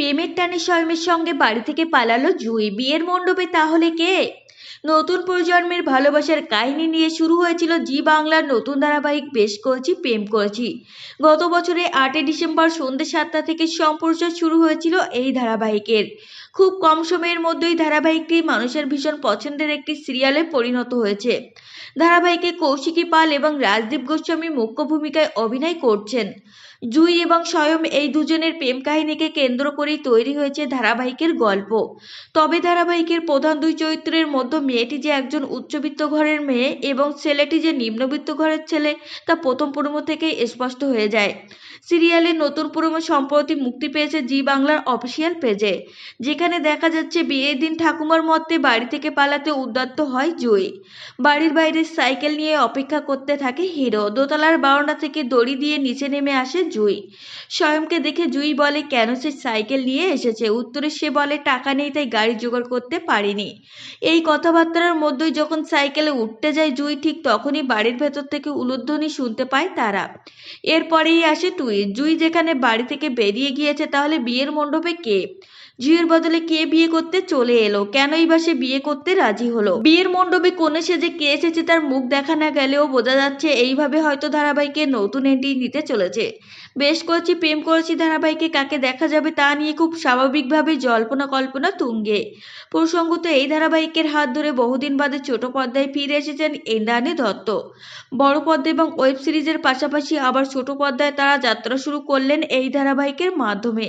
প্রেমের টানে স্বয়মের সঙ্গে বাড়ি থেকে পালালো জুই। বিয়ের মণ্ডপে তাহলে কে? নতুন প্রজন্মের ভালোবাসার কাহিনী নিয়ে শুরু হয়েছিল জি বাংলার নতুন ধারাবাহিক বেশ করেছি, প্রেম করেছি। গত বছরে আটই ডিসেম্বর সন্ধ্যে সাতটা থেকে সম্প্রচার শুরু হয়েছিল এই ধারাবাহিকের। খুব কম সময়ের মধ্যেই ধারাবাহিকটি মানুষের ভীষণ পছন্দের একটি সিরিয়ালে পরিণত হয়েছে। ধারাবাহিকে কৌশিকী পাল এবং রাজদীপ গোস্বামী মুখ্য ভূমিকায় অভিনয় করছেন। জুই এবং স্বয়ং এই দুজনের প্রেম কাহিনীকে কেন্দ্র করেই তৈরি হয়েছে ধারাবাহিকের গল্প। তবে ধারাবাহিকের প্রধান দুই চরিত্রের মধ্যে মেয়েটি যে একজন উচ্চবিত্ত ঘরের মেয়ে এবং ছেলেটি যে নিম্নবিত্ত ঘরের ছেলে তা প্রথম প্রোমো থেকেই স্পষ্ট হয়ে যায়। সিরিয়ালের নতুন প্রোমো সম্প্রতি মুক্তি পেয়েছে জি বাংলার অফিসিয়াল পেজে, যেখানে দেখা যাচ্ছে বিয়ের দিন ঠাকুমার মতে বাড়ি থেকে পালাতে উদ্যত্ত হয় জুই। বাড়ির বাইরে সাইকেল নিয়ে অপেক্ষা করতে থাকে হিরো। দোতলার বারান্দা থেকে দড়ি দিয়ে নিচে নেমে আসে জুই। স্বয়ংকে দেখে জুই বলে, কেন সে সাইকেল নিয়ে এসেছে? উত্তরে সে বলে, টাকা নেই, তাই গাড়ি জোগাড় করতে পারিনি। এই কথাবার্তার মধ্যেই যখন সাইকেলে উঠতে যায় জুই, ঠিক তখনই বাড়ির ভেতর থেকে উলুধ্বনি শুনতে পায় তারা। এরপরেই আসে টুই জুই যেখানে বাড়ি থেকে বেরিয়ে গিয়েছে, তাহলে বিয়ের মণ্ডপে কে? জুইয়ের বদলে কে বিয়ে করতে চলে এলো? কেনই বা সে বিয়ে করতে রাজি হলো? বিয়ের মণ্ডপে সে যে কে এসেছে তার মুখ দেখা না গেলেও বোঝা যাচ্ছে এইভাবে হয়তো ধারাবাহিকে নতুন এন্ট্রি নিতে চলেছে। বেশ করেছি, প্রেম করেছি ধারাবাহিকে কাকে দেখা যাবে তা নিয়ে খুব স্বাভাবিকভাবে জল্পনা কল্পনা তুঙ্গে। প্রসঙ্গত এই ধারাবাহিকের হাত ধরে বহুদিন বাদে ছোট পর্দায় ফিরে এসেছেন ইন্দ্রাণী দত্ত। বড় পর্দা এবং ওয়েব সিরিজের পাশাপাশি আবার ছোট পর্দায় তারা যাত্রা শুরু করলেন এই ধারাবাহিকের মাধ্যমে।